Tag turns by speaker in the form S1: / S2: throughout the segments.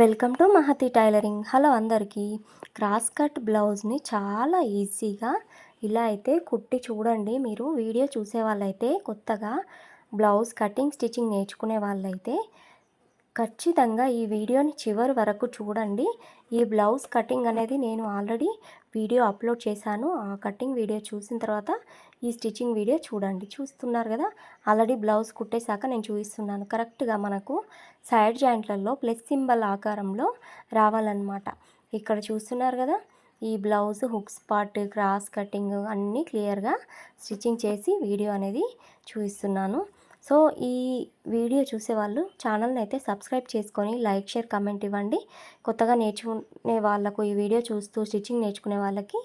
S1: Welcome to Mahathi tailoring. Hello అందరికీ. Cross cut బ్లౌజ్ని చాలా ఈజీగా ఇలా అయితే కుట్టి చూడండి మీరు. వీడియో చూసే వాళ్ళైతే కొత్తగా బ్లౌజ్ కటింగ్ స్టిచ్చింగ్ నేర్చుకునే వాళ్ళైతే ఖచ్చితంగా ఈ వీడియోని చివరి వరకు చూడండి. ఈ బ్లౌజ్ కటింగ్ అనేది నేను ఆల్రెడీ వీడియో అప్లోడ్ చేశాను. ఆ కటింగ్ వీడియో చూసిన తర్వాత ఈ స్టిచ్చింగ్ వీడియో చూడండి. చూస్తున్నారు కదా? ఆల్రెడీ బ్లౌజ్ కుట్టేశాక నేను చూపిస్తున్నాను. కరెక్ట్గా మనకు సైడ్ జాయింట్లలో ప్లస్ సింబల్ ఆకారంలో రావాలన్నమాట. ఇక్కడ చూస్తున్నారు కదా? ఈ blouse hooks part cross cutting అన్నీ క్లియర్గా స్టిచ్చింగ్ చేసి వీడియో అనేది చూపిస్తున్నాను. సో ఈ వీడియో చూసేవాళ్ళు ఛానల్ని అయితే సబ్స్క్రైబ్ చేసుకొని లైక్ షేర్ కమెంట్ ఇవ్వండి. కొత్తగా నేర్చుకునే వాళ్ళకు ఈ వీడియో చూస్తూ స్టిచ్చింగ్ నేర్చుకునే వాళ్ళకి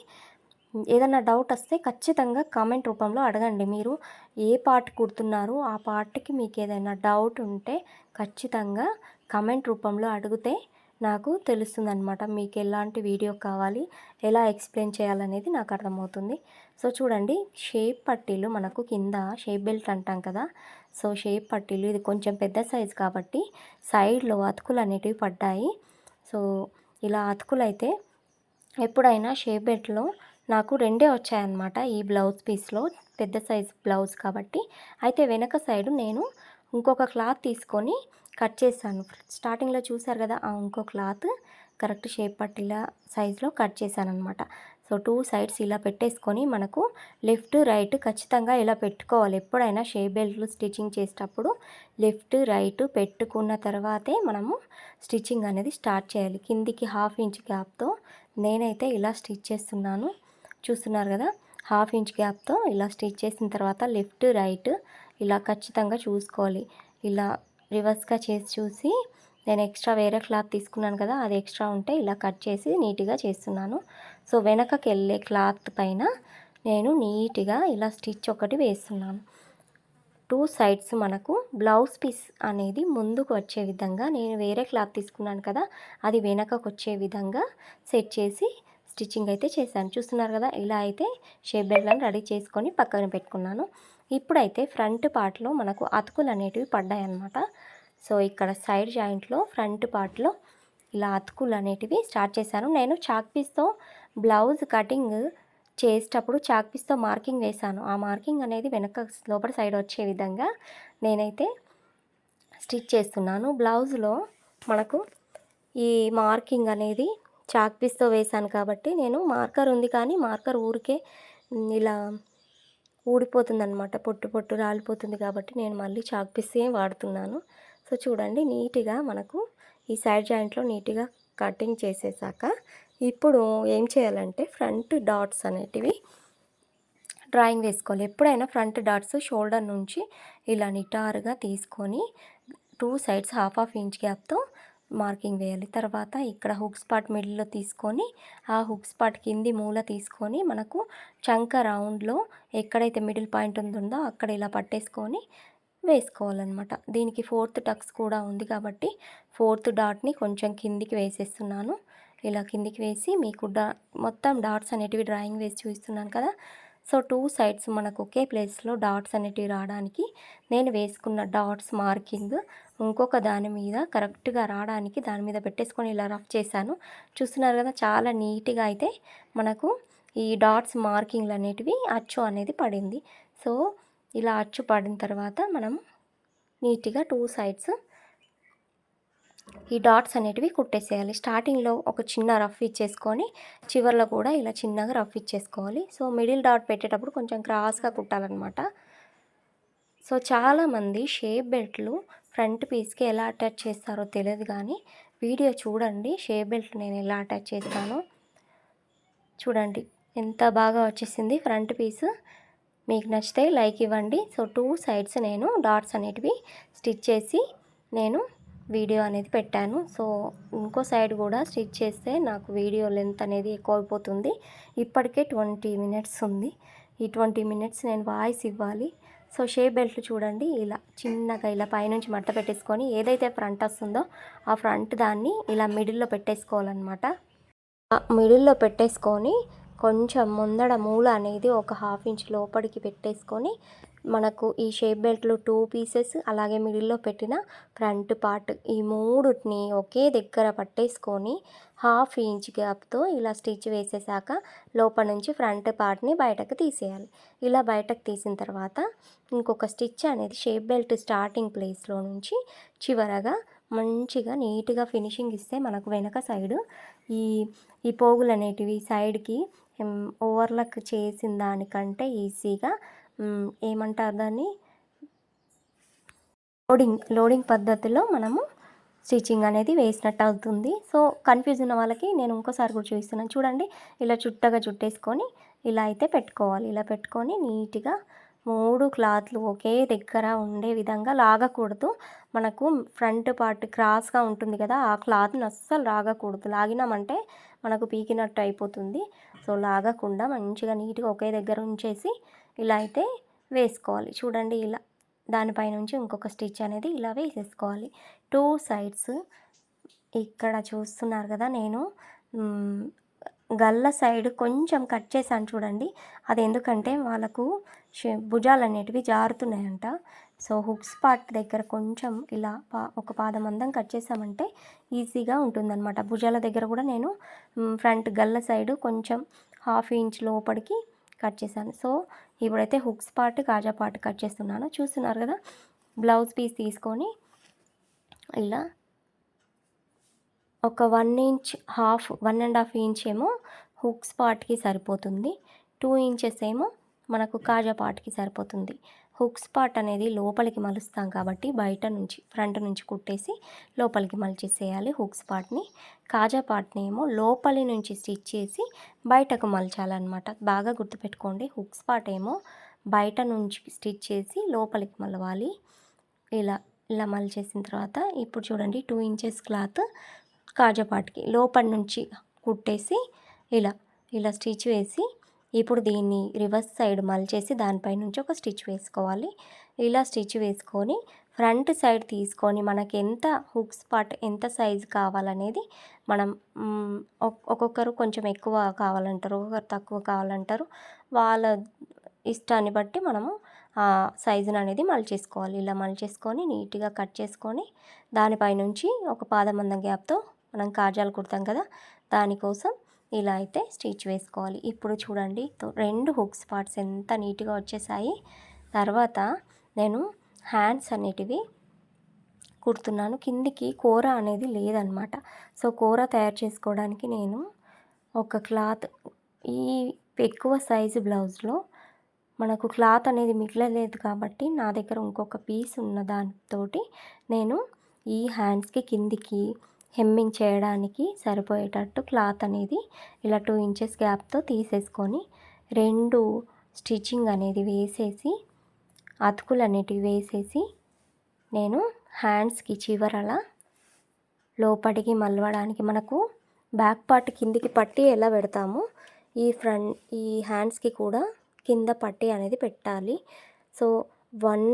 S1: ఏదన్నా డౌట్ వస్తే ఖచ్చితంగా కామెంట్ రూపంలో అడగండి. మీరు ఏ పార్ట్ కుడుతున్నారు ఆ పార్ట్కి మీకు ఏదైనా డౌట్ ఉంటే ఖచ్చితంగా కమెంట్ రూపంలో అడిగితే నాకు తెలుస్తుందనమాట మీకు ఎలాంటి వీడియో కావాలి? ఎలా ఎక్స్ప్లెయిన్ చేయాలనేది నాకు అర్థమవుతుంది. సో చూడండి. షేప్ పట్టీలు మనకు కింద షేప్ బెల్ట్ అంటాం కదా. సో షేప్ పట్టీలు ఇది కొంచెం పెద్ద సైజ్ కాబట్టి సైడ్లో అతుకులు అనేటివి పడ్డాయి. సో ఇలా అతుకులు అయితే ఎప్పుడైనా షేప్ బెల్ట్లో నాకు రెండే వచ్చాయన్నమాట ఈ బ్లౌజ్ పీస్లో పెద్ద సైజ్ బ్లౌజ్ కాబట్టి. అయితే వెనక సైడు నేను ఇంకొక క్లాత్ తీసుకొని కట్ చేశాను. స్టార్టింగ్లో చూసారు కదా ఆ ఇంకో క్లాత్ కరెక్ట్ షేప్ పట్టిలా సైజులో కట్ చేశాను అనమాట సో టూ సైడ్స్ ఇలా పెట్టేసుకొని మనకు లెఫ్ట్ రైట్ ఖచ్చితంగా ఇలా పెట్టుకోవాలి. ఎప్పుడైనా షేప్ బెల్ట్లు స్టిచ్చింగ్ చేసేటప్పుడు లెఫ్ట్ రైట్ పెట్టుకున్న తర్వాతే మనము స్టిచ్చింగ్ అనేది స్టార్ట్ చేయాలి. కిందికి హాఫ్ ఇంచ్ గ్యాప్తో నేనైతే ఇలా స్టిచ్ చేస్తున్నాను. చూస్తున్నారు కదా? హాఫ్ ఇంచ్ గ్యాప్తో ఇలా స్టిచ్ చేసిన తర్వాత లెఫ్ట్ రైట్ ఇలా ఖచ్చితంగా చూసుకోవాలి. ఇలా రివర్స్గా చేసి చూసి నేను ఎక్స్ట్రా వేరే క్లాత్ తీసుకున్నాను కదా అది ఎక్స్ట్రా ఉంటే ఇలా కట్ చేసి నీట్గా చేస్తున్నాను. సో వెనకకి వెళ్ళే క్లాత్ పైన నేను నీట్గా ఇలా స్టిచ్ ఒకటి వేస్తున్నాను. టూ సైడ్స్ మనకు బ్లౌజ్ పీస్ అనేది ముందుకు వచ్చే విధంగా నేను వేరే క్లాత్ తీసుకున్నాను కదా అది వెనకకు వచ్చే విధంగా సెట్ చేసి స్టిచ్చింగ్ అయితే చేశాను. చూస్తున్నారు కదా ఇలా అయితే షేప్ బెల్ట్లను రెడీ చేసుకొని పక్కన పెట్టుకున్నాను. ఇప్పుడైతే ఫ్రంట్ పార్ట్లో మనకు అతుకులు అనేటివి పడ్డాయన్నమాట. సో ఇక్కడ సైడ్ జాయింట్లో ఫ్రంట్ పార్ట్లో ఇలా అతుకులు అనేటివి స్టార్ట్ చేశాను. నేను చాక్ పీస్తో బ్లౌజ్ కటింగ్ చేసేటప్పుడు చాక్ పీస్తో మార్కింగ్ వేశాను. ఆ మార్కింగ్ అనేది వెనక లోపల సైడ్ వచ్చే విధంగా నేనైతే స్టిచ్ చేస్తున్నాను. బ్లౌజ్లో మనకు ఈ మార్కింగ్ అనేది చాక్ పీస్తో వేశాను కాబట్టి నేను మార్కర్ ఉంది కానీ మార్కర్ ఊరికే ఇలా ఊడిపోతుంది అనమాట పొట్టు పొట్టు రాలిపోతుంది కాబట్టి నేను మళ్ళీ చాక్ పీసే వాడుతున్నాను. సో చూడండి నీట్గా మనకు ఈ సైడ్ జాయింట్లో నీట్గా కటింగ్ చేసేసాక ఇప్పుడు ఏం చేయాలంటే ఫ్రంట్ డాట్స్ అనేటివి డ్రాయింగ్ వేసుకోవాలి. ఎప్పుడైనా ఫ్రంట్ డాట్స్ షోల్డర్ నుంచి ఇలా నిటారుగా తీసుకొని two sides half half inch గ్యాప్తో marking వేయాలి. తర్వాత ఇక్కడ హుక్ స్పాట్ మిడిల్లో తీసుకొని ఆ హుక్ స్పాట్ కింది మూల తీసుకొని మనకు చంక రౌండ్లో ఎక్కడైతే మిడిల్ పాయింట్ ఉందో అక్కడ ఇలా పట్టేసుకొని వేసుకోవాలన్నమాట. దీనికి ఫోర్త్ టక్స్ కూడా ఉంది కాబట్టి ఫోర్త్ డాట్ని కొంచెం కిందికి వేసేస్తున్నాను. ఇలా కిందికి వేసి మీకు డా మొత్తం డాట్స్ అనేటివి డ్రాయింగ్ వేసి చూపిస్తున్నాను కదా సో టూ సైడ్స్ మనకు ఒకే ప్లేస్లో డాట్స్ అనేటివి రావడానికి నేను వేసుకున్న డాట్స్ మార్కింగ్ ఇంకొక దాని మీద కరెక్ట్గా రావడానికి దాని మీద పెట్టేసుకొని ఇలా రఫ్ చేశాను. చూస్తున్నారు కదా చాలా నీట్గా అయితే మనకు ఈ డాట్స్ మార్కింగ్లు అనేటివి అచ్చు అనేది పడింది. సో ఇలా అచ్చు పడిన తర్వాత మనం నీట్గా టూ సైడ్స్ ఈ డాట్స్ అనేటివి కుట్టేసేయాలి. స్టార్టింగ్లో ఒక చిన్న రఫ్ ఇచ్చేసుకొని చివర్లో కూడా ఇలా చిన్నగా రఫ్ ఇచ్చేసుకోవాలి. సో మిడిల్ డాట్ పెట్టేటప్పుడు కొంచెం క్రాస్గా కుట్టాలన్నమాట. సో చాలామంది షేప్ బెల్ట్లు ఫ్రంట్ పీస్కి ఎలా అటాచ్ చేస్తారో తెలియదు కానీ వీడియో చూడండి. షేప్ బెల్ట్ నేను ఎలా అటాచ్ చేస్తానో చూడండి. ఎంత బాగా వచ్చేసింది ఫ్రంట్ పీస్. మీకు నచ్చితే లైక్ ఇవ్వండి. సో టూ సైడ్స్ నేను డాట్స్ అనేటివి స్టిచ్ చేసి నేను వీడియో అనేది పెట్టాను. సో ఇంకో సైడ్ కూడా స్టిచ్ చేస్తే నాకు వీడియో లెంత్ అనేది ఎక్కువ అయిపోతుంది ఇప్పటికే ట్వంటీ మినిట్స్ ఉంది. ఈ ట్వంటీ మినిట్స్ నేను వాయిస్ ఇవ్వాలి. సో షేప్ బెల్ట్ చూడండి. ఇలా చిన్నగా ఇలా పైనుంచి మట్ట పెట్టేసుకొని ఏదైతే ఫ్రంట్ వస్తుందో ఆ ఫ్రంట్ దాన్ని ఇలా మిడిల్లో పెట్టేసుకోవాలన్నమాట. మిడిల్లో పెట్టేసుకొని కొంచెం ముందడ మూల అనేది ఒక హాఫ్ ఇంచ్ లోపలికి పెట్టేసుకొని మనకు ఈ షేప్ బెల్ట్లు టూ పీసెస్ అలాగే మిడిల్లో పెట్టిన ఫ్రంట్ పార్ట్. ఈ మూడుని ఒకే దగ్గర పట్టేసుకొని హాఫ్ ఇంచ్ గ్యాప్తో ఇలా స్టిచ్ వేసేసాక లోపల నుంచి ఫ్రంట్ పార్ట్ని బయటకు తీసేయాలి. ఇలా బయటకు తీసిన తర్వాత ఇంకొక స్టిచ్ అనేది షేప్ బెల్ట్ స్టార్టింగ్ ప్లేస్లో నుంచి చివరగా మంచిగా నీట్గా ఫినిషింగ్ ఇస్తే మనకు వెనక సైడు ఈ ఈ పోగులు అనేటివి సైడ్కి ఓవర్లక్ చేసిన దానికంటే ఈజీగా ఏమంటారు దాన్ని? లోడింగ్ లోడింగ్ పద్ధతిలో మనము స్టిచ్చింగ్ అనేది వేసినట్టు అవుతుంది. సో కన్ఫ్యూజ్ ఉన్న వాళ్ళకి నేను ఇంకోసారి కూడా చూపిస్తున్నాను. చూడండి ఇలా చుట్టగా చుట్టేసుకొని ఇలా అయితే పెట్టుకోవాలి. ఇలా పెట్టుకొని నీట్గా మూడు క్లాత్లు ఒకే దగ్గర ఉండే విధంగా లాగకూడదు. మనకు ఫ్రంట్ పార్ట్ క్రాస్గా ఉంటుంది కదా ఆ క్లాత్ని అస్సలు లాగకూడదు. లాగినామంటే మనకు పీకినట్టు అయిపోతుంది. సో లాగకుండా మంచిగా నీట్గా ఒకే దగ్గర ఉంచేసి ఇలా అయితే వేసుకోవాలి. చూడండి ఇలా. దానిపై నుంచి ఇంకొక స్టిచ్ అనేది ఇలా వేసేసుకోవాలి. టూ సైడ్స్ ఇక్కడ చూస్తున్నారు కదా నేను. గల్ల సైడ్ కొంచెం కట్ చేశాను చూడండి. అది ఎందుకంటే వాళ్ళకు భుజాలు అనేటివి జారుతున్నాయంట. సో హుక్స్ పార్ట్ దగ్గర కొంచెం ఇలా పా ఒక పాదం అందం కట్ చేసామంటే ఈజీగా ఉంటుందన్నమాట. భుజాల దగ్గర కూడా నేను ఫ్రంట్ గల్ల సైడ్ కొంచెం హాఫ్ ఇంచ్ లోపలికి కట్ చేశాను. సో ఇప్పుడైతే హుక్స్ పార్ట్ కాజా పార్ట్ కట్ చేస్తున్నాను. చూస్తున్నారు కదా? బ్లౌజ్ పీస్ తీసుకొని ఇలా ఒక one inch half one and half inch ఏమో హుక్స్ పార్ట్కి సరిపోతుంది. టూ ఇంచెస్ ఏమో మనకు కాజా పార్ట్కి సరిపోతుంది. హుక్ స్పాట్ అనేది లోపలికి మలుస్తాం కాబట్టి బయట నుంచి ఫ్రంట్ నుంచి కుట్టేసి లోపలికి మలిచేసేయాలి హుక్ స్పాట్ని కాజా పార్ట్ని ఏమో లోపలి నుంచి స్టిచ్ చేసి బయటకు మలచాలన్నమాట. బాగా గుర్తుపెట్టుకోండి హుక్ స్పాట్ ఏమో బయట నుంచి స్టిచ్ చేసి లోపలికి మలవాలి. ఇలా ఇలా మలిచేసిన తర్వాత ఇప్పుడు చూడండి టూ ఇంచెస్ క్లాత్ కాజాపాటికి లోపలి నుంచి కుట్టేసి ఇలా ఇలా స్టిచ్ వేసి ఇప్పుడు దీన్ని రివర్స్ సైడ్ మలిచేసి దానిపై నుంచి ఒక స్టిచ్ వేసుకోవాలి. ఇలా స్టిచ్ వేసుకొని ఫ్రంట్ సైడ్ తీసుకొని మనకి ఎంత హుక్స్ పార్ట్ ఎంత సైజు కావాలనేది మనం ఒక్కొక్కరు కొంచెం ఎక్కువ కావాలంటారు ఒక్కొక్కరు తక్కువ కావాలంటారు. వాళ్ళ ఇష్టాన్ని బట్టి మనము ఆ సైజుని అనేది మలిచేసుకోవాలి ఇలా మలిచేసుకొని నీట్గా కట్ చేసుకొని దానిపై నుంచి ఒక పాదమందం గ్యాప్తో మనం కాజాలు కుడతాం కదా దానికోసం ఇలా అయితే స్టిచ్ వేసుకోవాలి. ఇప్పుడు చూడండి రెండు హుక్స్ పార్ట్స్ ఎంత నీట్గా వచ్చేసాయి. తర్వాత నేను హ్యాండ్స్ అనేటివి కుడుతున్నాను. కిందికి కూర అనేది లేదనమాట. సో కూర తయారు చేసుకోవడానికి నేను ఒక క్లాత్ ఈ ఎక్కువ సైజు బ్లౌజ్లో మనకు క్లాత్ అనేది మిగలలేదు కాబట్టి నా దగ్గర ఇంకొక పీస్ ఉన్న దానితోటి నేను ఈ హ్యాండ్స్కి కిందికి హెమ్మింగ్ చేయడానికి సరిపోయేటట్టు క్లాత్ అనేది ఇలా టూ ఇంచెస్ గ్యాప్తో తీసేసుకొని రెండు స్టిచ్చింగ్ అనేది వేసేసి అతుకులు అనేటివి వేసేసి నేను హ్యాండ్స్కి చివరలా లోపలికి మలవడానికి మనకు బ్యాక్ పార్ట్ కిందికి పట్టి ఎలా పెడతామో ఈ ఫ్రంట్ ఈ హ్యాండ్స్కి కూడా కింద పట్టి అనేది పెట్టాలి. సో వన్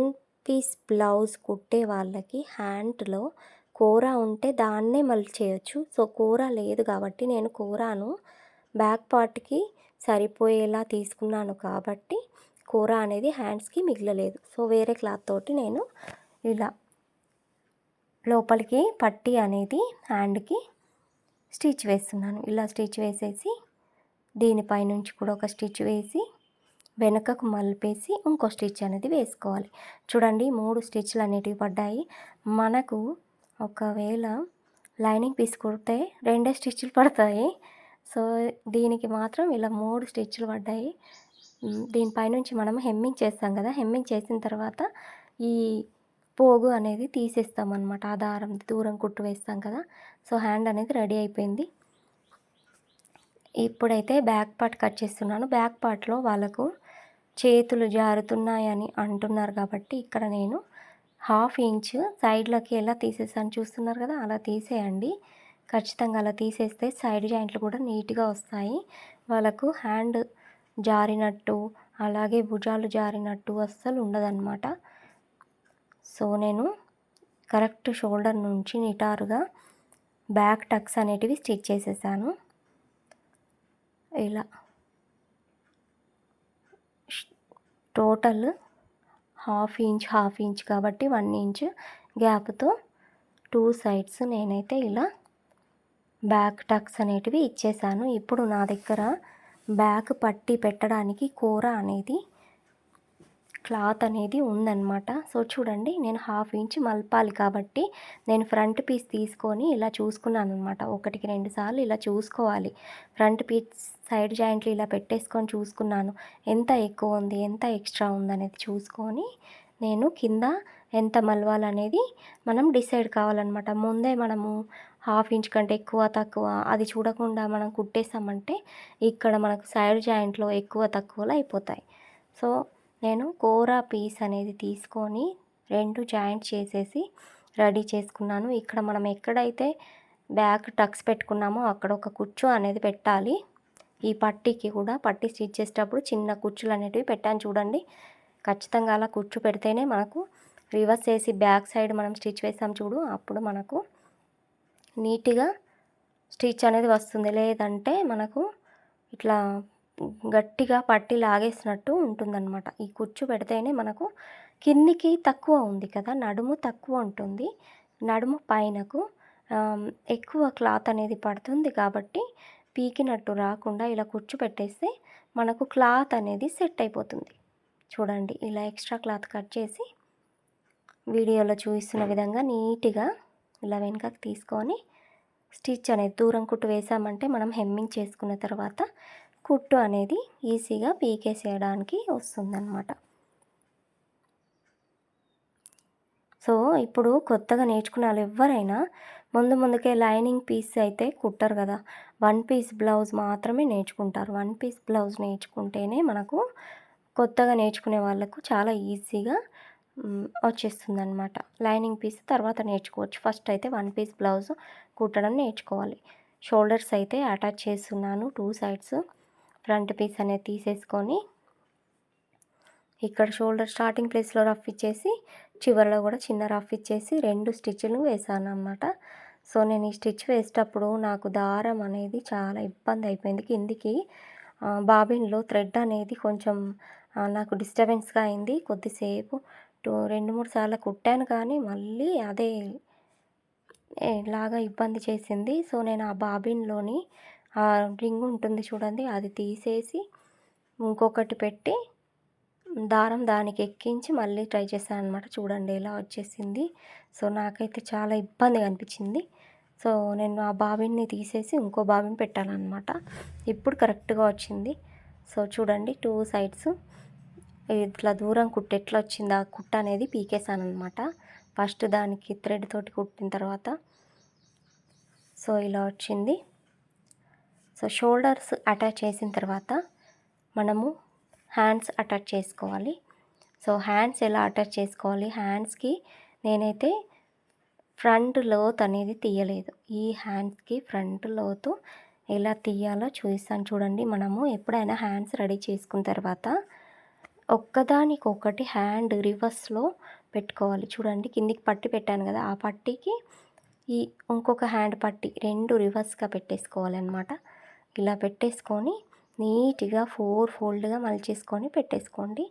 S1: పీస్ బ్లౌజ్ కుట్టే వాళ్ళకి హ్యాండ్లో కూర ఉంటే దాన్నే మళ్ళీ చేయొచ్చు. సో కూర లేదు కాబట్టి నేను కూరను బ్యాక్ పార్ట్కి సరిపోయేలా తీసుకున్నాను కాబట్టి కూర అనేది హ్యాండ్స్కి మిగలలేదు. సో వేరే క్లాత్ తోటి నేను ఇలా లోపలికి పట్టి అనేది హ్యాండ్కి స్టిచ్ వేస్తున్నాను. ఇలా స్టిచ్ వేసేసి దీనిపై నుంచి కూడా ఒక స్టిచ్ వేసి వెనకకు మలిపేసి ఇంకో స్టిచ్ అనేది వేసుకోవాలి. చూడండి మూడు స్టిచ్లు అనేటివి పడ్డాయి. మనకు ఒకవేళ లైనింగ్ పీస్ కుడితే రెండే స్టిచ్లు పడతాయి. సో దీనికి మాత్రం ఇలా మూడు స్టిచ్లు పడ్డాయి. దీనిపైనుంచి మనం హెమ్మింగ్ చేస్తాం కదా హెమ్మింగ్ చేసిన తర్వాత ఈ పోగు అనేది తీసేస్తాం అనమాట ఆ దారం దూరం కుట్టు వేస్తాం కదా సో హ్యాండ్ అనేది రెడీ అయిపోయింది. ఇప్పుడైతే బ్యాక్ పార్ట్ కట్ చేస్తున్నాను. బ్యాక్ పార్ట్లో వాళ్ళకు చేతులు జారుతున్నాయని అంటున్నారు కాబట్టి ఇక్కడ నేను హాఫ్ ఇంచ్ సైడ్లోకి ఎలా తీసేసాను చూస్తున్నారు కదా అలా తీసేయండి. ఖచ్చితంగా అలా తీసేస్తే సైడ్ జాయింట్లు కూడా నీట్గా వస్తాయి. వాళ్ళకు హ్యాండ్ జారినట్టు అలాగే భుజాలు జారినట్టు అస్సలు ఉండదన్నమాట. సో నేను కరెక్ట్ షోల్డర్ నుంచి నిటారుగా బ్యాక్ టక్స్ అనేటివి స్టిచ్ చేసేసాను. ఇలా. Total half inch half inch కాబట్టి వన్ ఇంచ్ గ్యాప్తో టూ సైడ్స్ నేనైతే ఇలా బ్యాక్ టక్స్ అనేటివి ఇచ్చేసాను. ఇప్పుడు నా దగ్గర బ్యాక్ పట్టి పెట్టడానికి కూర అనేది క్లాత్ అనేది ఉందన్నమాట. సో చూడండి నేను హాఫ్ ఇంచ్ మలపాలి కాబట్టి నేను ఫ్రంట్ పీస్ తీసుకొని ఇలా చూసుకున్నాను అనమాట ఒకటికి రెండు సార్లు ఇలా చూసుకోవాలి. ఫ్రంట్ పీస్ సైడ్ జాయింట్లు ఇలా పెట్టేసుకొని చూసుకున్నాను. ఎంత ఎక్కువ ఉంది ఎంత ఎక్స్ట్రా ఉందనేది చూసుకొని నేను కింద ఎంత మలవాలనేది మనం డిసైడ్ కావాలన్నమాట. ముందే మనము హాఫ్ ఇంచ్ కంటే ఎక్కువ తక్కువ అది చూడకుండా మనం కుట్టేసామంటే ఇక్కడ మనకు సైడ్ జాయింట్లో ఎక్కువ తక్కువలో అయిపోతాయి. సో నేను కూర పీస్ అనేది తీసుకొని రెండు జాయింట్ చేసేసి రెడీ చేసుకున్నాను. ఇక్కడ మనం ఎక్కడైతే బ్యాక్ టక్స్ పెట్టుకున్నామో అక్కడ ఒక కుచ్చు అనేది పెట్టాలి. ఈ పట్టీకి కూడా పట్టీ స్టిచ్ చేసేటప్పుడు చిన్న కుచ్చులు అనేటివి పెట్టాను చూడండి. ఖచ్చితంగా అలా కుచ్చు పెడితేనే మనకు రివర్స్ చేసి బ్యాక్ సైడ్ మనం స్టిచ్ వేసాం చూడు అప్పుడు మనకు నీట్గా స్టిచ్ అనేది వస్తుంది. లేదంటే మనకు ఇట్లా గట్టిగా పట్టి లాగేసినట్టు ఉంటుందన్నమాట. ఈ కుచ్చు పెడితేనే మనకు కిందికి తక్కువ ఉంది కదా నడుము తక్కువ ఉంటుంది. నడుము పైనకు ఎక్కువ క్లాత్ అనేది పడుతుంది కాబట్టి పీకినట్టు రాకుండా ఇలా కుచ్చు పెట్టేస్తే మనకు క్లాత్ అనేది సెట్ అయిపోతుంది. చూడండి ఇలా ఎక్స్ట్రా క్లాత్ కట్ చేసి వీడియోలో చూపిస్తున్న విధంగా నీట్గా ఇలా వెనుకకు తీసుకొని స్టిచ్ అనేది దూరం కుట్టు వేసామంటే మనం హెమ్మింగ్ చేసుకున్న తర్వాత కుట్టు అనేది ఈజీగా పీకేసేయడానికి వస్తుందన్నమాట. సో ఇప్పుడు కొత్తగా నేర్చుకున్న వాళ్ళు ఎవరైనా ముందు ముందుకే లైనింగ్ పీస్ అయితే కుట్టరు కదా. వన్ పీస్ బ్లౌజ్ మాత్రమే నేర్చుకుంటారు. వన్ పీస్ బ్లౌజ్ నేర్చుకుంటేనే మనకు కొత్తగా నేర్చుకునే వాళ్ళకు చాలా ఈజీగా వచ్చేస్తుంది అనమాట లైనింగ్ పీస్ తర్వాత నేర్చుకోవచ్చు. ఫస్ట్ అయితే వన్ పీస్ బ్లౌజ్ కుట్టడం నేర్చుకోవాలి. షోల్డర్స్ అయితే అటాచ్ చేస్తున్నాను టూ సైడ్స్. ఫ్రంట్ పీస్ అనేది తీసేసుకొని ఇక్కడ షోల్డర్ స్టార్టింగ్ ప్లేస్లో రఫ్ ఇచ్చేసి చివరిలో కూడా చిన్న రఫ్ ఇచ్చేసి రెండు స్టిచ్లు వేసాను అనమాట సో నేను ఈ స్టిచ్ వేసేటప్పుడు నాకు దారం అనేది చాలా ఇబ్బంది అయిపోయింది. కిందికి బాబిన్లో థ్రెడ్ అనేది కొంచెం నాకు డిస్టర్బెన్స్గా అయింది. కొద్దిసేపు టూ రెండు మూడు సార్లు కుట్టాను కానీ మళ్ళీ అదే లాగా ఇబ్బంది చేసింది. సో నేను ఆ బాబిన్లోని ఆ రింగ్ ఉంటుంది చూడండి అది తీసేసి ఇంకొకటి పెట్టి దారం దానికి ఎక్కించి మళ్ళీ ట్రై చేశాను అనమాట చూడండి ఎలా వచ్చేసింది. సో నాకైతే చాలా ఇబ్బందిగా అనిపించింది. సో నేను ఆ బాబిన్ని తీసేసి ఇంకో బాబిని పెట్టాలన్నమాట. ఇప్పుడు కరెక్ట్గా వచ్చింది. సో చూడండి టూ సైడ్స్. ఇట్లా దూరం కుట్టు ఎట్లా వచ్చింది? ఆ కుట్ట అనేది పీకేసాను అనమాట ఫస్ట్ దానికి థ్రెడ్ తోటి కుట్టిన తర్వాత. సో ఇలా వచ్చింది. సో షోల్డర్స్ అటాచ్ చేసిన తర్వాత మనము హ్యాండ్స్ అటాచ్ చేసుకోవాలి. సో హ్యాండ్స్ ఎలా అటాచ్ చేసుకోవాలి? హ్యాండ్స్కి నేనైతే ఫ్రంట్ లోత్ అనేది తీయలేదు. ఈ హ్యాండ్స్కి ఫ్రంట్ లోతు ఎలా తీయాలో చూపిస్తాను చూడండి. మనము ఎప్పుడైనా హ్యాండ్స్ రెడీ చేసుకున్న తర్వాత ఒక్కదానికొకటి హ్యాండ్ రివర్స్లో పెట్టుకోవాలి. చూడండి కిందికి పట్టి పెట్టాను కదా ఆ పట్టికి ఈ ఇంకొక హ్యాండ్ పట్టి రెండు రివర్స్గా పెట్టేసుకోవాలన్నమాట. ఇలా పెట్టేసుకొని నీట్గా ఫోర్ ఫోల్డ్గా మలిచేసుకొని పెట్టేసుకోండి.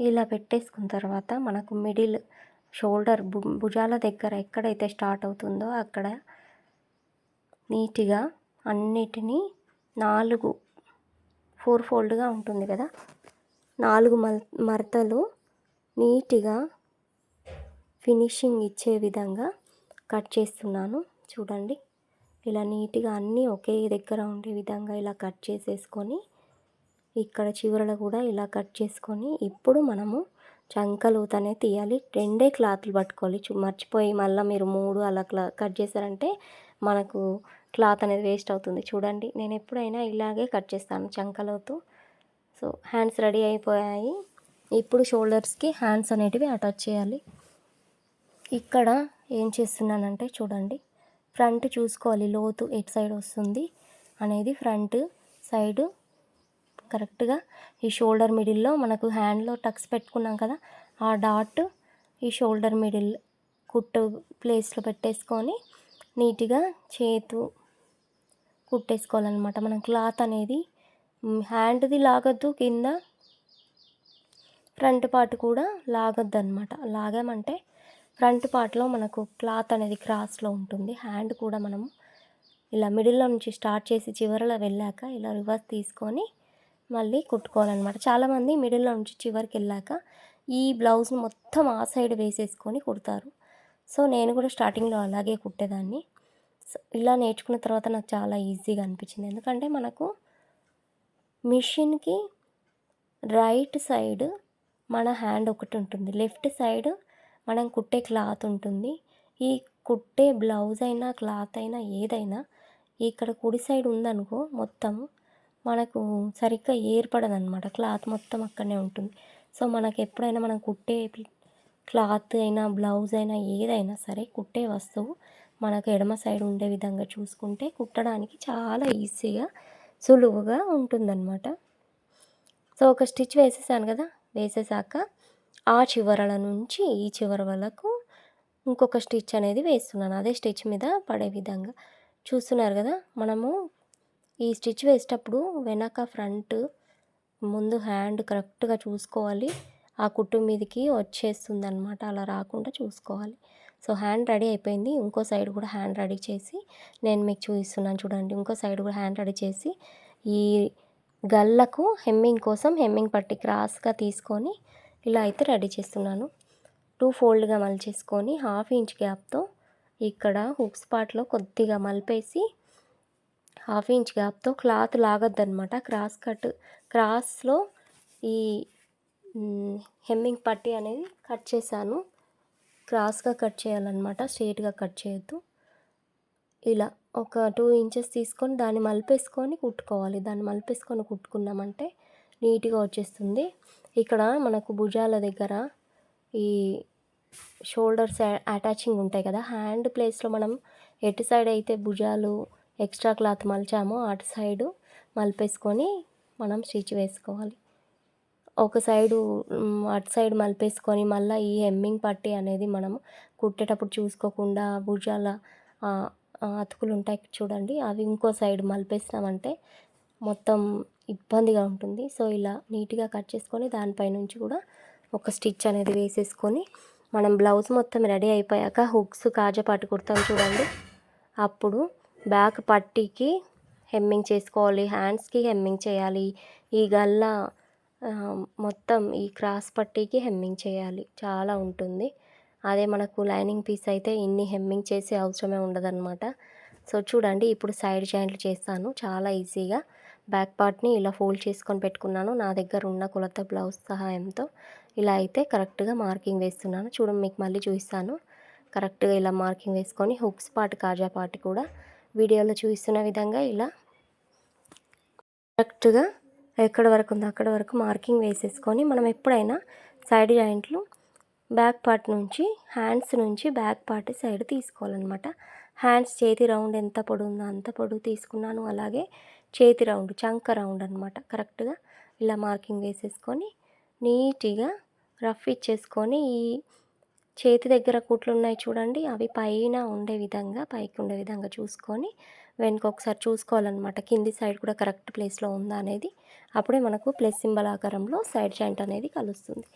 S1: ఇలా పెట్టేసుకున్న తర్వాత మనకు మిడిల్ షోల్డర్ భుజాల దగ్గర ఎక్కడైతే స్టార్ట్ అవుతుందో అక్కడ నీట్గా అన్నిటినీ నాలుగు ఫోర్ ఫోల్డ్గా ఉంటుంది కదా? నాలుగు మల్ మరతలు నీట్గా ఫినిషింగ్ ఇచ్చే విధంగా కట్ చేస్తున్నాను. చూడండి. ఇలా నీట్గా అన్నీ ఒకే దగ్గర ఉండే విధంగా ఇలా కట్ చేసేసుకొని ఇక్కడ చివరలో కూడా ఇలా కట్ చేసుకొని ఇప్పుడు మనము చంకలూతనే తీయాలి. రెండే క్లాత్లు పట్టుకోవాలి. మర్చిపోయి మళ్ళీ మీరు మూడు అలా క్లా కట్ చేశారంటే మనకు క్లాత్ అనేది వేస్ట్ అవుతుంది. చూడండి నేను ఎప్పుడైనా ఇలాగే కట్ చేస్తాను చంకలోతు సో హ్యాండ్స్ రెడీ అయిపోయాయి. ఇప్పుడు షోల్డర్స్కి హ్యాండ్స్ అనేటివి అటాచ్ చేయాలి. ఇక్కడ ఏం చేస్తున్నానంటే చూడండి. ఫ్రంట్ చూసుకోవాలి. లోతు ఎటు సైడ్ వస్తుంది అనేది ఫ్రంట్ సైడ్ కరెక్ట్గా ఈ షోల్డర్ మిడిల్లో మనకు హ్యాండ్లో టక్స్ పెట్టుకున్నాం కదా ఆ డాట్ ఈ షోల్డర్ మిడిల్ కుట్టు ప్లేస్లో పెట్టేసుకొని నీట్గా చేతు కుట్టేసుకోవాలన్నమాట. మనం క్లాత్ అనేది హ్యాండ్ది లాగద్దు కింద ఫ్రంట్ పార్ట్ కూడా లాగద్దు అనమాట లాగామంటే ఫ్రంట్ పార్ట్లో మనకు క్లాత్ అనేది క్రాస్లో ఉంటుంది. హ్యాండ్ కూడా మనము ఇలా మిడిల్లో నుంచి స్టార్ట్ చేసి చివరలో వెళ్ళాక ఇలా రివర్స్ తీసుకొని మళ్ళీ కుట్టుకోవాలన్నమాట. చాలామంది మిడిల్లో నుంచి చివరికి వెళ్ళాక ఈ బ్లౌజ్ని మొత్తం ఆ సైడ్ వేసేసుకొని కుడతారు. సో నేను కూడా స్టార్టింగ్లో అలాగే కుట్టేదాన్ని. సో ఇలా నేర్చుకున్న తర్వాత నాకు చాలా ఈజీగా అనిపించింది. ఎందుకంటే మనకు మిషన్కి రైట్ సైడ్ మన హ్యాండ్ ఒకటి ఉంటుంది. లెఫ్ట్ సైడ్ మనం కుట్టే క్లాత్ ఉంటుంది. ఈ కుట్టే బ్లౌజ్ అయినా క్లాత్ అయినా ఏదైనా ఇక్కడ కుడి సైడ్ ఉందనుకో మొత్తం మనకు సరిగ్గా ఏర్పడదు అనమాట క్లాత్ మొత్తం అక్కడనే ఉంటుంది. సో మనకు ఎప్పుడైనా మనం కుట్టే క్లాత్ అయినా బ్లౌజ్ అయినా ఏదైనా సరే కుట్టే వస్తువు మనకు ఎడమ సైడ్ ఉండే విధంగా చూసుకుంటే కుట్టడానికి చాలా ఈజీగా సులువుగా ఉంటుందన్నమాట. సో ఒక స్టిచ్ వేసేసాను కదా వేసేసాక ఆ చివరల నుంచి ఈ చివర వరకు ఇంకొక స్టిచ్ అనేది వేస్తున్నాను. అదే స్టిచ్ మీద పడే విధంగా. చూస్తున్నారు కదా మనము ఈ స్టిచ్ వేసేటప్పుడు వెనక ఫ్రంట్ ముందు హ్యాండ్ కరెక్ట్గా చూసుకోవాలి. ఆ కుట్టు మీదకి వచ్చేస్తుంది అనమాట అలా రాకుండా చూసుకోవాలి. సో హ్యాండ్ రెడీ అయిపోయింది. ఇంకో సైడ్ కూడా హ్యాండ్ రెడీ చేసి నేను మీకు చూపిస్తున్నాను చూడండి. ఇంకో సైడ్ కూడా హ్యాండ్ రెడీ చేసి ఈ గల్లకు హెమ్మింగ్ కోసం హెమ్మింగ్ పట్టి క్రాస్గా తీసుకొని ఇలా అయితే రెడీ చేస్తున్నాను. టూ ఫోల్డ్గా మలిచేసుకొని హాఫ్ ఇంచ్ గ్యాప్తో ఇక్కడ హుక్స్ పార్ట్లో కొద్దిగా మలిపేసి హాఫ్ ఇంచ్ గ్యాప్తో క్లాత్ లాగొద్దనమాట క్రాస్ కట్ క్రాస్లో ఈ హెమ్మింగ్ పట్టి అనేది కట్ చేశాను. క్రాస్గా కట్ చేయాలన్నమాట స్ట్రేట్గా కట్ చేయొద్దు. ఇలా ఒక టూ ఇంచెస్ తీసుకొని దాన్ని మలిపేసుకొని కుట్టుకోవాలి. దాన్ని మలిపేసుకొని కుట్టుకున్నామంటే నీట్గా వచ్చేస్తుంది. ఇక్కడ మనకు భుజాల దగ్గర ఈ షోల్డర్స్ అటాచింగ్ ఉంటాయి కదా. హ్యాండ్ ప్లేస్లో మనం ఎటు సైడ్ అయితే భుజాలు ఎక్స్ట్రా క్లాత్ మలిచామో అటు సైడు మలిపేసుకొని మనం స్టిచ్ వేసుకోవాలి. ఒక సైడు అటు సైడ్ మలిపేసుకొని మళ్ళీ ఈ హెమ్మింగ్ పట్టి అనేది మనం కుట్టేటప్పుడు చూసుకోకుండా భుజాల అతుకులు ఉంటాయి చూడండి. అవి ఇంకో సైడ్ మలిపేసినామంటే మొత్తం ఇబ్బందిగా ఉంటుంది. సో ఇలా నీట్గా కట్ చేసుకొని దానిపై నుంచి కూడా ఒక స్టిచ్ అనేది వేసేసుకొని మనం బ్లౌజ్ మొత్తం రెడీ అయిపోయాక హుక్స్ కాజపాటు కుడతాం చూడండి. అప్పుడు బ్యాక్ పట్టీకి హెమ్మింగ్ చేసుకోవాలి హ్యాండ్స్కి హెమ్మింగ్ చేయాలి ఈ గల్లా మొత్తం ఈ క్రాస్ పట్టీకి హెమ్మింగ్ చేయాలి. చాలా ఉంటుంది. అదే మనకు లైనింగ్ పీస్ అయితే ఇన్ని హెమ్మింగ్ చేసే అవసరమే ఉండదన్నమాట. సో చూడండి ఇప్పుడు సైడ్ జాయింట్లు చేస్తాను. చాలా ఈజీగా బ్యాక్ పార్ట్ని ఇలా ఫోల్డ్ చేసుకొని పెట్టుకున్నాను. నా దగ్గర ఉన్న కొలత బ్లౌజ్ సహాయంతో ఇలా అయితే కరెక్ట్గా మార్కింగ్ వేస్తున్నాను. చూడండి మీకు మళ్ళీ చూపిస్తాను. కరెక్ట్గా ఇలా మార్కింగ్ వేసుకొని హుక్స్ పార్ట్ కాజా పార్ట్ కూడా వీడియోలో చూపిస్తున్న విధంగా ఇలా కరెక్ట్గా ఎక్కడ వరకు ఉందో అక్కడ వరకు మార్కింగ్ వేసేసుకొని మనం ఎప్పుడైనా సైడ్ జాయింట్లు బ్యాక్ పార్ట్ నుంచి హ్యాండ్స్ నుంచి బ్యాక్ పార్ట్ సైడ్ తీసుకోవాలన్నమాట. హ్యాండ్స్ చేతి రౌండ్ ఎంత పొడుందో అంత పొడుగు తీసుకున్నాను. అలాగే చేతి రౌండ్ చంక రౌండ్ అనమాట కరెక్ట్గా ఇలా మార్కింగ్ వేసేసుకొని నీట్గా రఫ్ ఇచ్చేసుకొని ఈ చేతి దగ్గర కుట్లు ఉన్నాయి చూడండి అవి పైన ఉండే విధంగా పైకి ఉండే విధంగా చూసుకొని వెనుక ఒకసారి చూసుకోవాలన్నమాట. కింది సైడ్ కూడా కరెక్ట్ ప్లేస్లో ఉందా అనేది. అప్పుడే మనకు ప్లస్ సింబల్ ఆకారంలో సైడ్ జాయింట్ అనేది కలుస్తుంది.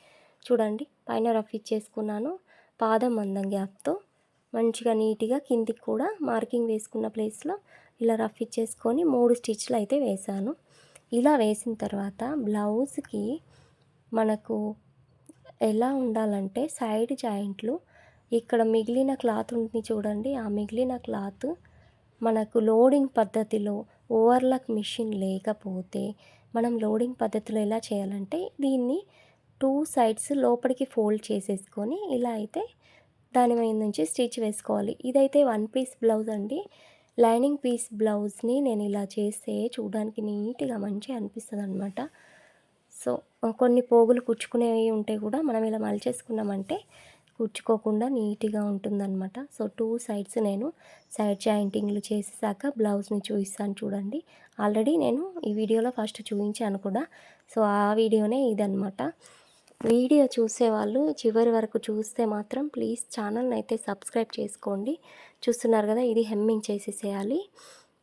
S1: చూడండి పైన రఫ్ ఇచ్చేసుకున్నాను. పాదం మందం గ్యాప్తో మంచిగా నీట్గా కిందికి కూడా మార్కింగ్ వేసుకున్న ప్లేస్లో ఇలా రఫ్ ఇచ్చేసుకొని మూడు స్టిచ్లు అయితే వేశాను ఇలా వేసిన తర్వాత బ్లౌజ్కి మనకు ఎలా ఉండాలంటే సైడ్ జాయింట్లు ఇక్కడ మిగిలిన క్లాత్ ఉంటుంది చూడండి ఆ మిగిలిన క్లాత్ మనకు లోడింగ్ పద్ధతిలో ఓవర్లాక్ మిషన్ లేకపోతే మనం లోడింగ్ పద్ధతిలో ఎలా చేయాలంటే దీన్ని టూ సైడ్స్ లోపలికి ఫోల్డ్ చేసేసుకొని ఇలా అయితే దాని మీద నుంచి స్టిచ్ వేసుకోవాలి. ఇదైతే వన్ పీస్ బ్లౌజ్ అండి. లైనింగ్ పీస్ బ్లౌజ్ని నేను ఇలా చేస్తే చూడడానికి నీట్గా మంచిగా అనిపిస్తుంది అనమాట సో కొన్ని పోగులు కుచ్చుకునేవి ఉంటే కూడా మనం ఇలా మలిచేసుకున్నామంటే కుచ్చుకోకుండా నీట్గా ఉంటుందన్నమాట. సో టూ సైడ్స్ నేను సైడ్ జాయింటింగ్లు చేసేసాక బ్లౌజ్ని చూపిస్తాను చూడండి. ఆల్రెడీ నేను ఈ వీడియోలో ఫస్ట్ చూపించాను కూడా. సో ఆ వీడియోనే ఇదనమాట వీడియో చూసేవాళ్ళు చివరి వరకు చూస్తే మాత్రం ప్లీజ్ ఛానల్ని అయితే సబ్స్క్రైబ్ చేసుకోండి. చూస్తున్నారు కదా ఇది హెమ్మింగ్ చేసేసేయాలి.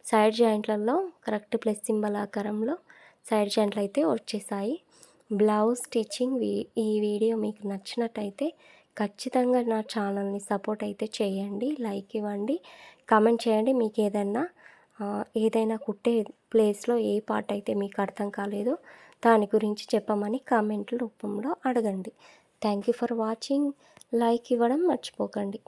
S1: సైడ్ జాయింట్లలో కరెక్ట్ ప్లస్ సింబల్ ఆకారంలో సైడ్ జాయింట్లు అయితే వచ్చేసాయి. బ్లౌజ్ స్టిచ్చింగ్ ఈ వీడియో మీకు నచ్చినట్టయితే ఖచ్చితంగా నా ఛానల్ని సపోర్ట్ అయితే చేయండి. లైక్ ఇవ్వండి. కామెంట్ చేయండి. మీకు ఏదైనా ఏదైనా కుట్టే ప్లేస్లో ఏ పార్ట్ అయితే మీకు అర్థం కాలేదో దాని గురించి చెప్పమని కామెంట్ల రూపంలో అడగండి. Thank you for watching. Like ఇవ్వడం మర్చిపోకండి.